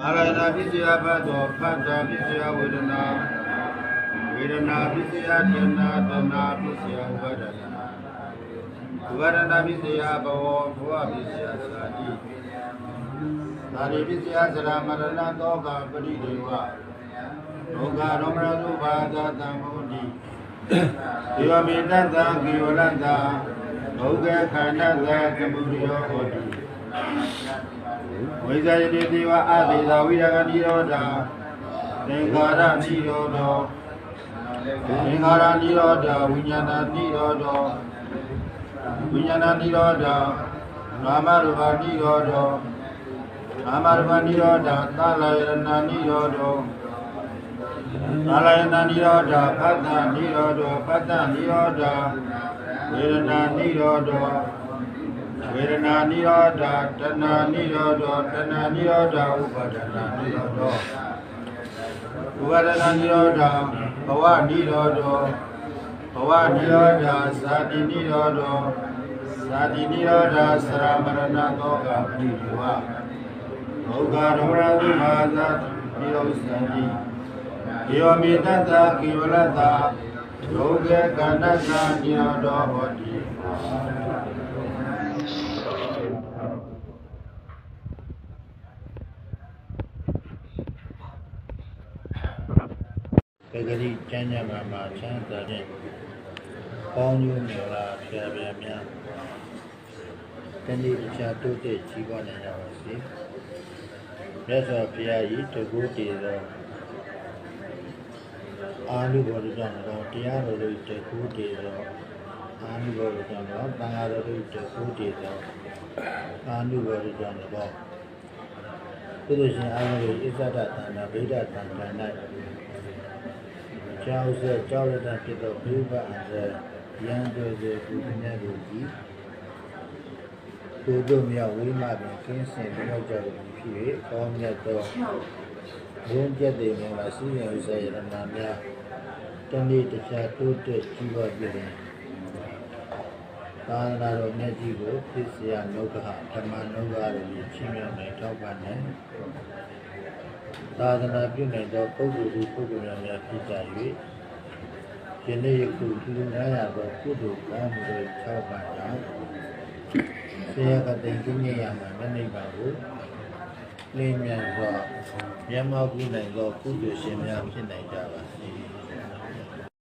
ကာလနာပစ္စယဘတ်တော်ဖတ်တာပစ္စယဝေဒနာဝေဒနာပစ္စယတဏတဏပစ္စယဝဒနာဝဒနာပစ္စယဘဝဘဝပစ္စယသာတိသာရိပစ္စယသရမရဏတောကပရိဒေဝဒုက္ခရောမရသုဘာဒတံဘုဒ္ဓိဒေဝမေတ္တံကိဝရတ္တဒုက္ခခန္ဓာသကပုရိယောဟောတိ ဝိဇာယတိတိဝအသေသာဝိရကနိရောဓသင်္ခါရနိရောဓသင်္ခါရနိရောဓဝိညာဏနိရောဓဝိညာဏနိရောဓနာမရူပနိရောဓနာမရူပနိရောဓသလယနာနိရောဓသလယနာနိရောဓဖတ်တနိရောဓဖတ်တနိရောဓဝေဒနာနိရောဓ ဝေဒနာနိရောဓတဏှာနိရောဓတဏှာနိရောဓဥပါဒနာနိရောဓဥပါဒနာနိရောဓဘဝနိရောဓဘဝနိရောဓသာတိနိရောဓသာတိနိရောဓသရမရဏသောကပရိဒီဝဒုက္ခရောမရသုမာသနိရောဓသတိယောမိတ္တကိဝလတ္တဒုက္ခကန္တသနိရောဓဟောတိ ပ ဂရိကျမ်းညမှာမှာချမ်းသာတဲ့ပေါင်းညူးမြလာဆရာဗျာများတနေ့တခြားတိုးတက်ကြီးပွားနိုင်ကြပါစေမြတ်စွာဘုရားဤတကုတည်သောအာနုဘောဓကြောင့်သောတရားတော်တို့တကုတည်သောအာနုဘောဓကြောင့်သောသံဃာတော်တို့တကုတည်သောအာနုဘောဓကြောင့်သောပုရိရှင်အာနုဣဇဒတန္တာဗိဒတန္တာ၌ ကျောင်းစေကျောင်းရတဲ့ဖြစ်သောဘုရားအန္တရန်တွေစေကုသမြတ်တို့သည်ကိုယ်တို့မြောက်ဝိမပင်ကင်းစင်မြောက်ကြသည်ဖြစ်၍ကောင်းမြတ်သောရင်းကျက်တဲ့မြတ်မှာစီရင်ဥစ္စာယရဏများတနေ့တခြားတိုးတက်ကြီးပွားပြည့်တယ် သာသနာတော်မြတ်ကြီးကိုဖြစ်เสียနုက္ခဓမ္မနုက္ခတို့ချင်းမြောက်နိုင်ထောက်ပံ့နိုင်သာသနာပြုနိုင်သောပုဂ္ဂိုလ်ဒီပုဂ္ဂိုလ်များများဖြစ်ကြ၍ယနေ့ယခုပြုလုပ်ရသောကုသိုလ်ကောင်းမှုတွေထောက်ပံ့ကြောင်းဆရာကတိန်ကျင်းရမှာမနိဗ္ဗာန်ကိုလင်းမြန်စွာမျက်မှောက်ပြုနိုင်သောကုသိုလ်ရှင်များဖြစ်နိုင်ကြပါစေ